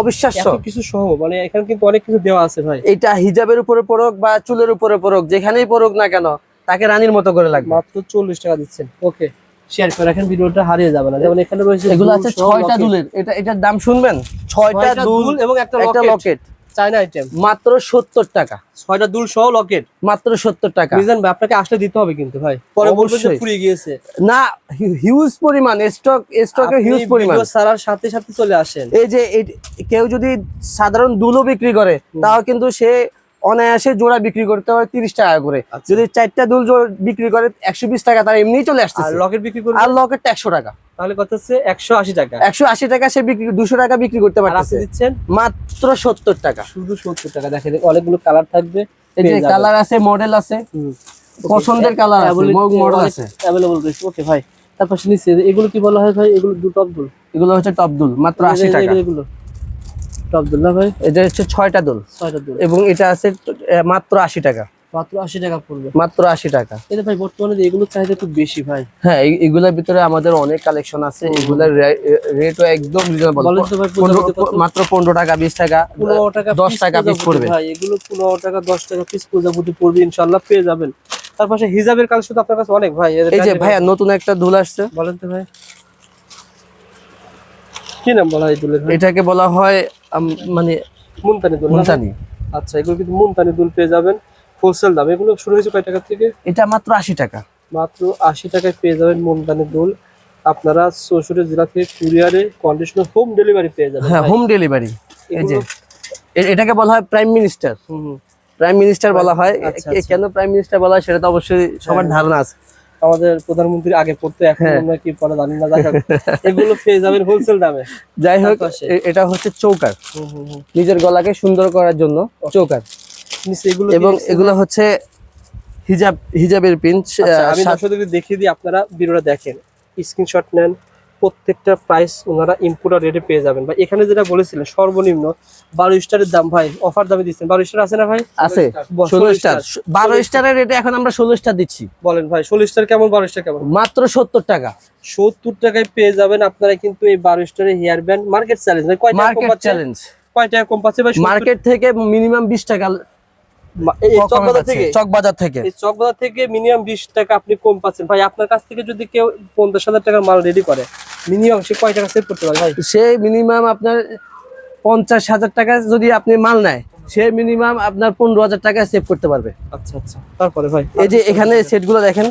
Speaker 2: অবিশ্বাস্য।
Speaker 1: কিছু সহ মানে এখানে কিন্তু অনেক কিছু দেওয়া আছে ভাই।
Speaker 2: এটা হিজাবের উপরে পড়ুক বা চুলের উপরে পড়ুক যেখানেই পড়ুক না কেন তাকে রানীর মতো করে লাগবে।
Speaker 1: মাত্র চল্লিশ টাকা দিচ্ছেন। ওকে শেয়ার করে রাখেন ভিডিওটা হারিয়ে যাবে না। যেমন এখানে রয়েছে
Speaker 2: এগুলো আছে ছয়টা। দুলের। এটা এটার দাম শুনবেন? ছয়টা দুল
Speaker 1: এবং একটা লকেট চায়না আইটেম
Speaker 2: মাত্র সত্তর টাকা।
Speaker 1: ছয়টা দুল সহ লকেট
Speaker 2: মাত্র সত্তর টাকা।
Speaker 1: মিজান ভাই আপনাকে আসলে দিতে হবে কিন্তু ভাই। পরে বলবেন যে। গিয়েছে।
Speaker 2: না হিউজ পরিমাণ স্টক স্টকে হিউজ পরিমাণ।
Speaker 1: ছাড়ার সাথে সাথে চলে আসেন।
Speaker 2: এই যে কেউ যদি সাধারণ দুলও বিক্রি করে তাও কিন্তু সে অনায়াসে জোড়া বিক্রি করতে হয় তিরিশ টাকা করে।
Speaker 1: আচ্ছা।
Speaker 2: যদি চারটা দুল জোড়া বিক্রি করে একশো বিশ টাকা তার এমনি চলে
Speaker 1: আসছে
Speaker 2: আর
Speaker 1: লকেট বিক্রি করে
Speaker 2: আর লকেট একশো টাকা।
Speaker 1: তাহলে কত হচ্ছে? একশো আশি টাকা।
Speaker 2: একশো আশি টাকা সে বিক্রি দুশো টাকা বিক্রি করতে পারতেছে।
Speaker 1: দিচ্ছেন?
Speaker 2: মাত্র সত্তর টাকা।
Speaker 1: শুধু সত্তর টাকা। দেখেন অনেকগুলো কালার থাকবে।
Speaker 2: এই যে কালার আছে মডেল আছে। পছন্দের কালার আছে মডেল আছে।
Speaker 1: অ্যাভেলেবল রয়েছে। ওকে ভাই। তারপর নিচে এগুলো কি বলা হয় ভাই? এগুলো দু টপ দুল
Speaker 2: এগুলো হচ্ছে টপ দুল মাত্র আশি
Speaker 1: এই- এই-
Speaker 2: টাকা।
Speaker 1: এগুলো। টপ দুল না ভাই?
Speaker 2: এটা হচ্ছে ছয়টা দুল।
Speaker 1: ছয়টা দুল।
Speaker 2: এবং এটা আছে মাত্র আশি টাকা।
Speaker 1: মাত্র আশি টাকা পড়বে।
Speaker 2: মাত্র আশি টাকা।
Speaker 1: এটা ভাই বর্তমানে এগুলো চাহিদা খুব বেশি ভাই।
Speaker 2: হ্যাঁ এগুলোর ভিতরে আমাদের অনেক কালেকশন আছে। এগুলোর রেটও একদম রিজনেবল
Speaker 1: বলেন তো ভাই পূজাপতি কত?
Speaker 2: মাত্র পনেরো টাকা বিশ টাকা
Speaker 1: পনেরো টাকা
Speaker 2: দশ
Speaker 1: piece
Speaker 2: টাকা পিস পড়বে।
Speaker 1: ভাই এগুলো পনেরো টাকা দশ টাকা পিস প্রজাপতি পড়বে ইনশাল্লাহ পেয়ে যাবেন। তার পাশে হিজাবের কালেকশন তো আপনার কাছে অনেক ভাই।
Speaker 2: এই যে ভাইয়া নতুন একটা দুল আসছে।
Speaker 1: বলেন তো ভাই। কি নাম বলা হয় দুলের
Speaker 2: এটাকে বলা হয় মানে
Speaker 1: মুনতানি দুল? আচ্ছা এগুলো কিন্তু মুনতানি দুল পেয়ে যাবেন। হোলসেল দাম এগুলো শুরু হয়েছে কয় টাকা থেকে?
Speaker 2: এটা মাত্র আশি টাকা।
Speaker 1: মাত্র আশি টাকায় পেয়ে যাবেন মুনতানি দুল। আপনারা চৌষট্টি জেলা থেকে কুরিয়ারে কন্ডিশনার হোম ডেলিভারি পেয়ে যাবেন
Speaker 2: হ্যাঁ হোম ডেলিভারি এই যে এটাকে বলা হয় প্রাইম মিনিস্টার
Speaker 1: হুম, হুম।
Speaker 2: প্রাইম মিনিস্টার বলা হয়।
Speaker 1: আচ্ছা, আচ্ছা।
Speaker 2: কেন প্রাইম মিনিস্টার বলা হয় সেটা তো অবশ্যই সবার ধারণা আছে।
Speaker 1: আমাদের প্রধানমন্ত্রী আগে পড়তো এখন
Speaker 2: হ্যাঁ।
Speaker 1: আমরা কি পরে জানি না এগুলো পেয়ে যাবেন হোলসেল দামে।
Speaker 2: যাই হোক এটা হচ্ছে চৌকার। নিজের গলাকে সুন্দর করার জন্য চৌকার।
Speaker 1: নিচে এগুলো
Speaker 2: এবং এগুলো হচ্ছে হিজাব হিজাবের পিন
Speaker 1: আচ্ছা, আমি দর্শকদেরকে দেখিয়ে দিই আপনারা ভিডিওটা দেখেন। স্ক্রিনশট নেন প্রত্যেকটা প্রাইস ওনারা ইম্পোর্টার রেটে পেয়ে যাবেন। ভাই এখানে যেটা বলেছিলেন সর্বনিম্ন বারো স্টারের দাম ভাই অফার দামে দিচ্ছেন। বারো স্টার আছে না ভাই?
Speaker 2: আছে। ষোলো
Speaker 1: 16
Speaker 2: স্টার। বারো স্টারের রেটে এখন আমরা ষোলো স্টার দিচ্ছি।
Speaker 1: বলেন ভাই ষোলো স্টার কেমন বারো স্টার কেমন?
Speaker 2: মাত্র সত্তর টাকা।
Speaker 1: সত্তর টাকায় পেয়ে যাবেন আপনারা কিন্তু এই বারো স্টারের hair band market challenge
Speaker 2: market challenge
Speaker 1: কয় টাকা কম পাচ্ছে ভাই
Speaker 2: মার্কেট থেকে মিনিমাম বিশ টাকা
Speaker 1: চকবাজার থেকে?
Speaker 2: চক থেকে।
Speaker 1: এই চকবাজার থেকে মিনিমাম বিশ টাকা আপনি কম পাচ্ছেন। ভাই আপনার কাছ থেকে যদি কেউ পঞ্চাশ হাজার টাকার মাল রেডি করে মিনিমাম সে কয় টাকা সেভ করতে পারে? ভাই
Speaker 2: সে মিনিমাম আপনার পঞ্চাশ হাজার টাকা যদি আপনি মাল নেয় সে মিনিমাম আপনার পনেরো হাজার টাকা সেভ করতে পারবে।
Speaker 1: আচ্ছা আচ্ছা। তারপরে ভাই
Speaker 2: এই যে এখানে সেটগুলো দেখেন।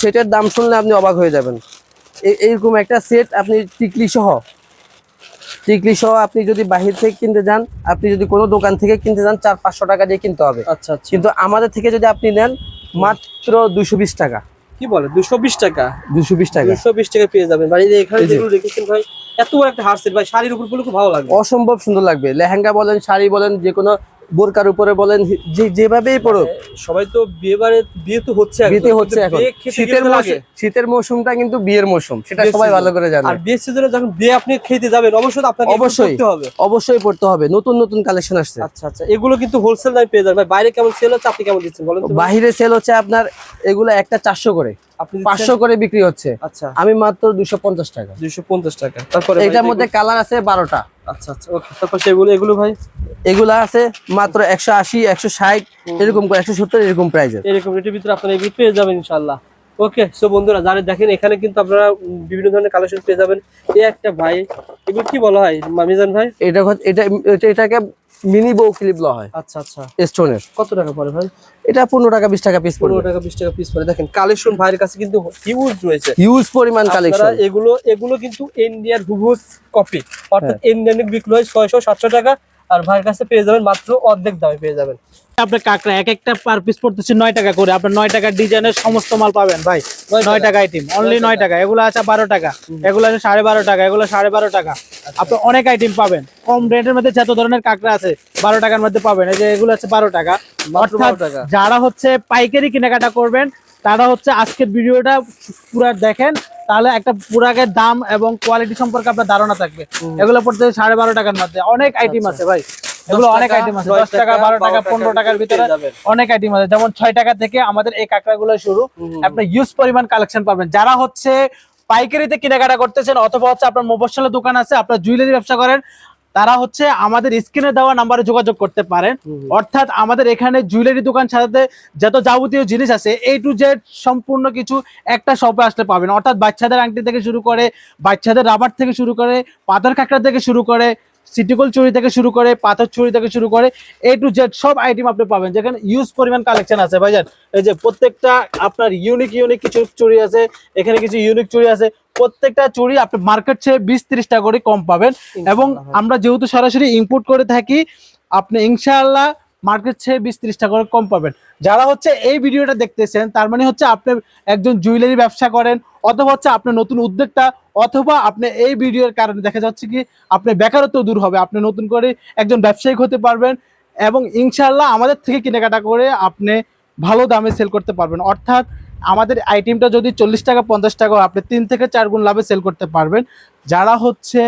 Speaker 2: সেটের দাম শুনলে আপনি অবাক হয়ে যাবেন। এইরকম একটা সেট আপনি টিকলি সহ টিকলি সহ আপনি যদি বাহির থেকে কিনতে যান আপনি যদি কোনো দোকান থেকে কিনতে যান চার পাঁচশো টাকা দিয়ে কিনতে হবে।
Speaker 1: আচ্ছা আচ্ছা।
Speaker 2: কিন্তু আমাদের থেকে যদি আপনি নেন মাত্র দুশো বিশ টাকা।
Speaker 1: কি বলে? দুশো বিশ টাকা?
Speaker 2: দুশো বিশ টাকা।
Speaker 1: দুশো বিশ টাকা পেয়ে যাবেন। ভাই এখানে রেখেছেন ভাই এত বড় একটা হার্সেট। ভাই শাড়ির উপর খুব ভালো লাগবে।
Speaker 2: অসম্ভব সুন্দর লাগবে। লেহেঙ্গা বলেন শাড়ি বলেন যে কোনো বোরকার উপরে বলেন যে যেভাবেই পড়ুক।
Speaker 1: সবাই তো বিয়ে বারে বিয়ে তো হচ্ছে
Speaker 2: বিয়েতে হচ্ছে এখন। শীতের মৌসুম শীতের মৌসুমটা কিন্তু বিয়ের মৌসুম সেটা সবাই ভালো করে জানে।
Speaker 1: আর বিয়ের সিজনে যখন বিয়ে আপনি খেতে যাবেন অবশ্যই আপনাকে
Speaker 2: অবশ্যই।
Speaker 1: করতে হবে।
Speaker 2: অবশ্যই পড়তে হবে। নতুন নতুন কালেকশন আসছে।
Speaker 1: আচ্ছা আচ্ছা এগুলো কিন্তু হোলসেল দামে পেয়ে যাবেন। ভাই বাইরে কেমন সেল হচ্ছে আপনি কেমন দিচ্ছেন বলেন তো?
Speaker 2: বাহিরে সেল হচ্ছে আপনার এগুলো একটা চারশো করে? পাঁচশো করে বিক্রি হচ্ছে।
Speaker 1: আচ্ছা।
Speaker 2: আমি মাত্র দুশো পঞ্চাশ টাকা।
Speaker 1: দুইশো পঞ্চাশ টাকা। তারপরে
Speaker 2: এটার মধ্যে কালার আছে বারোটা।
Speaker 1: আচ্ছা আচ্ছা ওকে তারপর সেগুলো এগুলো ভাই?
Speaker 2: এগুলো আছে মাত্র একশো আশি একশো ষাট এরকম করে একশো সত্তর এরকম প্রাইজের
Speaker 1: এরকম রেটের ভিতরে আপনারা এগুলো পেয়ে যাবেন ইনশাল্লাহ ওকে সো বন্ধুরা যারা দেখেন এখানে কিন্তু আপনারা বিভিন্ন ধরনের কালেকশন পেয়ে যাবেন। এই একটা ভাই এগুলো কি বলা হয় মামিজান ভাই?
Speaker 2: এটা এটা- এটাকে মিনি বউ ক্লিপ লওয়া হয়।
Speaker 1: আচ্ছা আচ্ছা।
Speaker 2: স্টোনের।
Speaker 1: কত টাকা পড়ে ভাই?
Speaker 2: এটা পনেরো টাকা বিশ টাকা পিস
Speaker 1: পনেরো
Speaker 2: পড়বে।
Speaker 1: টাকা বিশ টাকা পিস পড়ে। দেখেন কালেকশন ভাইয়ের কাছে কিন্তু হিউজ রয়েছে।
Speaker 2: হিউজ পরিমাণ কালেকশন
Speaker 1: এগুলো এগুলো কিন্তু ইন্ডিয়ার হুবহু কপি অর্থাৎ
Speaker 2: ইন্ডিয়ানে
Speaker 1: ইন্ডিয়ান বিক্রি হয় ছয়শো সাতশো টাকা আর ভাইয়ের কাছে পেয়ে যাবেন মাত্র অর্ধেক দামে পেয়ে যাবেন।
Speaker 3: আপনার কাঁকড়া এক একটা পার পিস পড়তেছে নয় টাকা করে। আপনার নয় টাকার ডিজাইনের সমস্ত মাল পাবেন ভাই।
Speaker 1: নয় টাকা।
Speaker 3: আইটেম অনলি নয় টাকা। এগুলো আছে বারো টাকা। এগুলো আছে সাড়ে বারো টাকা। এগুলো সাড়ে বারো টাকা। আপনি অনেক আইটেম পাবেন। কম রেটের মধ্যে যত ধরনের কাঁকড়া আছে বারো টাকার মধ্যে পাবেন। এই যে এগুলো আছে বারো টাকা।
Speaker 1: মাত্র
Speaker 3: অর্থাৎ
Speaker 1: 12 টাকা।
Speaker 3: যারা হচ্ছে পাইকারি কেনাকাটা করবেন তারা হচ্ছে আজকের ভিডিওটা পুরা দেখেন। তাহলে একটা পুরাগের দাম এবং কোয়ালিটি সম্পর্কে আপনার ধারণা থাকবে। এগুলো পড়তে সাড়ে বারো টাকার মধ্যে। অনেক আইটেম আছে ভাই। এগুলো অনেক আইটেম আছে। দশ টাকা বারো টাকা পনেরো টাকার ভিতরে অনেক আইটেম আছে। যেমন ছয় টাকা থেকে আমাদের এই কাঁকড়াগুলো শুরু। ইউজ পরিমাণ কালেকশন পাবেন। যারা হচ্ছে পাইকারিতে কেনাকাটা করতেছেন অথবা হচ্ছে আপনার মোবাইলের দোকান আছে আপনার জুয়েলারি ব্যবসা করেন তারা হচ্ছে আমাদের স্ক্রিনে দেওয়া নাম্বারে যোগাযোগ করতে পারেন। অর্থাৎ আমাদের এখানে জুয়েলারি দোকান সাথে যত যাবতীয় জিনিস আছে এ টু জেড সম্পূর্ণ কিছু একটা শপে আসতে পাবেন। অর্থাৎ বাচ্চাদের আংটি থেকে শুরু করে বাচ্চাদের রাবার থেকে শুরু করে পাথর কাঁকড়া থেকে শুরু করে সিটিকল চুরি থেকে শুরু করে পাথর চুরি থেকে শুরু করে এ টু জেড সব আইটেম আপনি পাবেন। যেখানে ইউজ পরিমাণ কালেকশন আছে ভাইজান। এই যে প্রত্যেকটা আপনার ইউনিক ইউনিক কিছু চুরি আছে এখানে কিছু ইউনিক চুরি আছে প্রত্যেকটা চুরি আপনি মার্কেট চেয়ে বিশ ত্রিশ টাকা করে কম পাবেন। এবং আমরা যেহেতু সরাসরি ইম্পোর্ট করে থাকি আপনি ইনশাআল্লাহ মার্কেট চেয়ে বিশ ত্রিশ টাকা করে কম পাবেন। যারা হচ্ছে এই ভিডিওটা দেখতেছেন তার মানে হচ্ছে আপনি একজন জুয়েলারি ব্যবসা করেন অথবা হচ্ছে আপনি নতুন উদ্যোক্তা অথবা আপনি এই ভিডিওর কারণে দেখা যাচ্ছে কি আপনি বেকারত্ব দূর হবে আপনি নতুন করে একজন ব্যবসায়িক হতে পারবেন এবং ইনশাআল্লাহ আমাদের থেকে কেনাকাটা করে আপনি ভালো দামে সেল করতে পারবেন। অর্থাৎ আমাদের আইটেমটা যদি চল্লিশ টাকা পঞ্চাশ টাকা আপনি তিন থেকে চার গুণ লাভে সেল করতে পারবেন। যারা হচ্ছে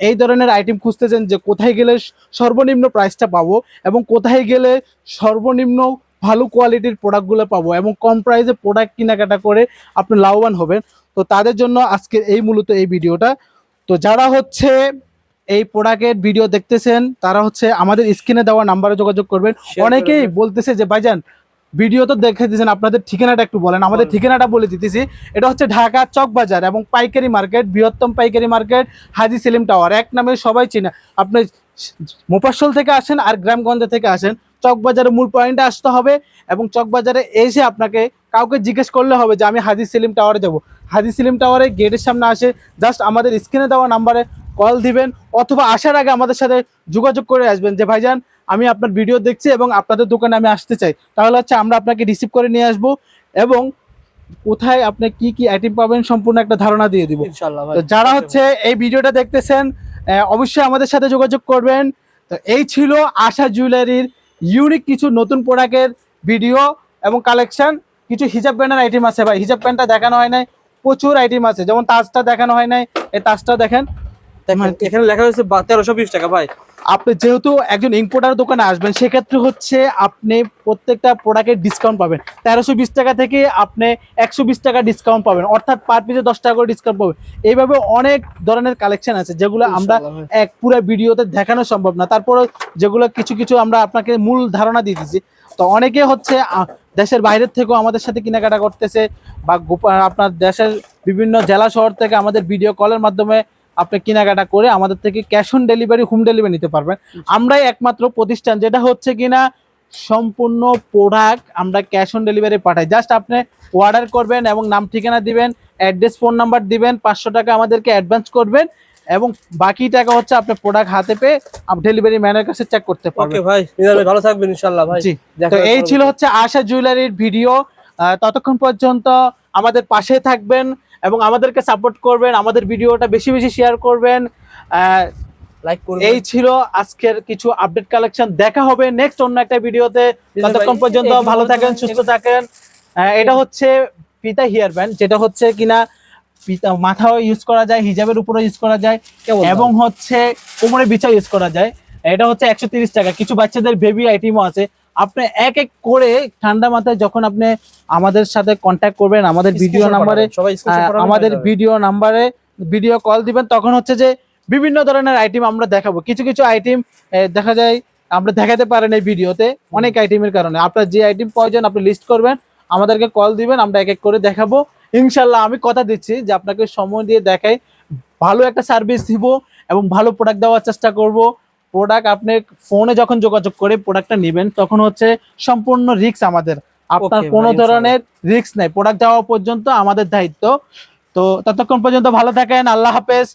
Speaker 3: এই ধরনের আইটেম খুঁজতেছেন যে কোথায় গেলে সর্বনিম্ন প্রাইসটা পাবো এবং কোথায় গেলে সর্বনিম্ন ভালো কোয়ালিটির প্রোডাক্টগুলো পাবো এবং কম প্রাইসে প্রোডাক্ট কেনাকাটা করে আপনি লাভবান হবেন তো তাদের জন্য আজকের এই মূলত এই ভিডিওটা। তো যারা হচ্ছে এই প্রোডাক্টের ভিডিও দেখতেছেন তারা হচ্ছে আমাদের স্ক্রিনে দেওয়া নাম্বারে যোগাযোগ করবেন। অনেকেই বলতেছে যে ভাইজান ভিডিও তো দেখে দিয়েছেন আপনাদের ঠিকানাটা একটু বলেন। আমাদের ঠিকানাটা বলে দিতেছি। এটা হচ্ছে ঢাকা চক বাজার এবং পাইকারি মার্কেট বৃহত্তম পাইকারি মার্কেট হাজি সেলিম টাওয়ার। এক নামে সবাই চিনে। আপনি মোপাসল থেকে আসেন আর গ্রামগঞ্জ থেকে আসেন চকবাজারের মূল পয়েন্টে আসতে হবে এবং চকবাজারে এসে আপনাকে কাউকে জিজ্ঞেস করলে হবে যে আমি হাজি সেলিম টাওয়ারে যাব। হাজি সেলিম টাওয়ারে গেটের সামনে আসে জাস্ট আমাদের স্ক্রিনে দেওয়া নাম্বারে কল দিবেন অথবা আসার আগে আমাদের সাথে যোগাযোগ করে আসবেন যে ভাইজান আমি আপনার ভিডিও দেখছি এবং আপনাদের দোকানে আমি আসতে চাই। তাহলে হচ্ছে আমরা আপনাকে রিসিভ করে নিয়ে আসব এবং কোথায় আপনি কি কি আইটেম পাবেন সম্পূর্ণ একটা ধারণা দিয়ে দিব।
Speaker 1: ইনশাআল্লাহ
Speaker 3: যারা হচ্ছে এই ভিডিওটা দেখতেছেন অবশ্যই আমাদের সাথে যোগাযোগ করবেন। তো এই ছিল আশা জুয়েলারির ইউনিক কিছু নতুন প্রোডাক্টের ভিডিও এবং কালেকশন কিছু হিজাব প্যান্টের আইটেম আছে ভাই। হিজাব প্যান্টটা দেখানো হয় নাই। প্রচুর আইটেম আছে। যেমন তাজটা দেখানো হয় নাই। এই তাজটা দেখেন।
Speaker 1: দেখেন এখানে লেখা হয়েছে তেরোশো বিশ টাকা ভাই।
Speaker 3: আপনি যেহেতু একজন ইম্পোর্টার দোকানে আসবেন সেক্ষেত্রে হচ্ছে আপনি প্রত্যেকটা প্রোডাক্টের ডিসকাউন্ট পাবেন। তেরোশো বিশ টাকা থেকে আপনি একশো বিশ টাকা ডিসকাউন্ট পাবেন। অর্থাৎ পার পিসে দশ টাকা করে ডিসকাউন্ট পাবেন। এইভাবে অনেক ধরনের কালেকশন আছে যেগুলো আমরা এক পুরো ভিডিওতে দেখানো সম্ভব না। তারপরে যেগুলো কিছু কিছু আমরা আপনাকে মূল ধারণা দিয়ে দিচ্ছি। তো অনেকে হচ্ছে দেশের বাইরের থেকেও আমাদের সাথে কেনাকাটা করতেছে বা আপনার দেশের বিভিন্ন জেলা শহর থেকে আমাদের ভিডিও কলের মাধ্যমে আপনি কেনাকাটা করে আমাদের থেকে cash on delivery home delivery নিতে পারবেন। আমরাই একমাত্র প্রতিষ্ঠান যেটা হচ্ছে কিনা সম্পূর্ণ প্রোডাক্ট আমরা ক্যাশ অন ডেলিভারি পাঠাই। জাস্ট আপনি অর্ডার করবেন এবং নাম ঠিকানা দিবেন অ্যাড্রেস ফোন নাম্বার দিবেন পাঁচশো টাকা আমাদেরকে অ্যাডভান্স করবেন এবং বাকি টাকা হচ্ছে আপনি প্রোডাক্ট হাতে পেয়ে ডেলিভারি ম্যানের কাছে চেক করতে পারবেন।
Speaker 1: ভাই ভালো থাকবেন ইনশাআল্লাহ ভাই।
Speaker 3: জি তো এই ছিল হচ্ছে আশা জুয়েলারির ভিডিও ততক্ষণ পর্যন্ত আমাদের পাশে থাকবেন। এবং আমাদেরকে সাপোর্ট করবেন আমাদের ভিডিওটা বেশি বেশি শেয়ার করবেন।
Speaker 1: লাইক করবেন।
Speaker 3: এই ছিল আজকের কিছু আপডেট কালেকশন দেখা হবে নেক্সট অন্য একটা ভিডিওতে। ততক্ষণ পর্যন্ত ভালো থাকেন সুস্থ থাকেন। এটা হচ্ছে পিতা হেয়ার ব্যান্ড যেটা হচ্ছে কিনা পিতা মাথাও ইউজ করা যায় হিজাবের উপরে ইউজ করা যায় এবং হচ্ছে কোমরে বিছা ইউজ করা যায়। এটা হচ্ছে একশো তিরিশ টাকা। কিছু বাচ্চাদের বেবি আইটেমও আছে। আপনি এক এক করে ঠান্ডা মাথায় যখন আপনি আমাদের সাথে কন্ট্যাক্ট করবেন আমাদের ভিডিও নাম্বারে আমাদের ভিডিও নাম্বারে ভিডিও কল দিবেন তখন হচ্ছে যে বিভিন্ন ধরনের আইটেম আমরা দেখাবো। কিছু কিছু আইটেম দেখা যায় আমরা দেখাতে পারেন এই ভিডিওতে অনেক আইটেমের কারণে। আপনার যে আইটেম প্রয়োজন আপনি লিস্ট করবেন আমাদেরকে কল দিবেন আমরা এক এক করে দেখাবো। ইনশাল্লাহ আমি কথা দিচ্ছি যে আপনাকে সময় দিয়ে দেখাই ভালো একটা সার্ভিস দিব এবং ভালো প্রোডাক্ট দেওয়ার চেষ্টা করব। প্রোডাক্ট আপনি ফোনে যখন যোগাযোগ করে প্রোডাক্টটা নেবেন তখন হচ্ছে সম্পূর্ণ রিক্স আমাদের। আপনার কোনো ধরনের রিক্স নাই। প্রোডাক্ট যাওয়া পর্যন্ত আমাদের দায়িত্ব। তো ততক্ষণ পর্যন্ত ভালো থাকেন। আল্লাহ হাফেজ।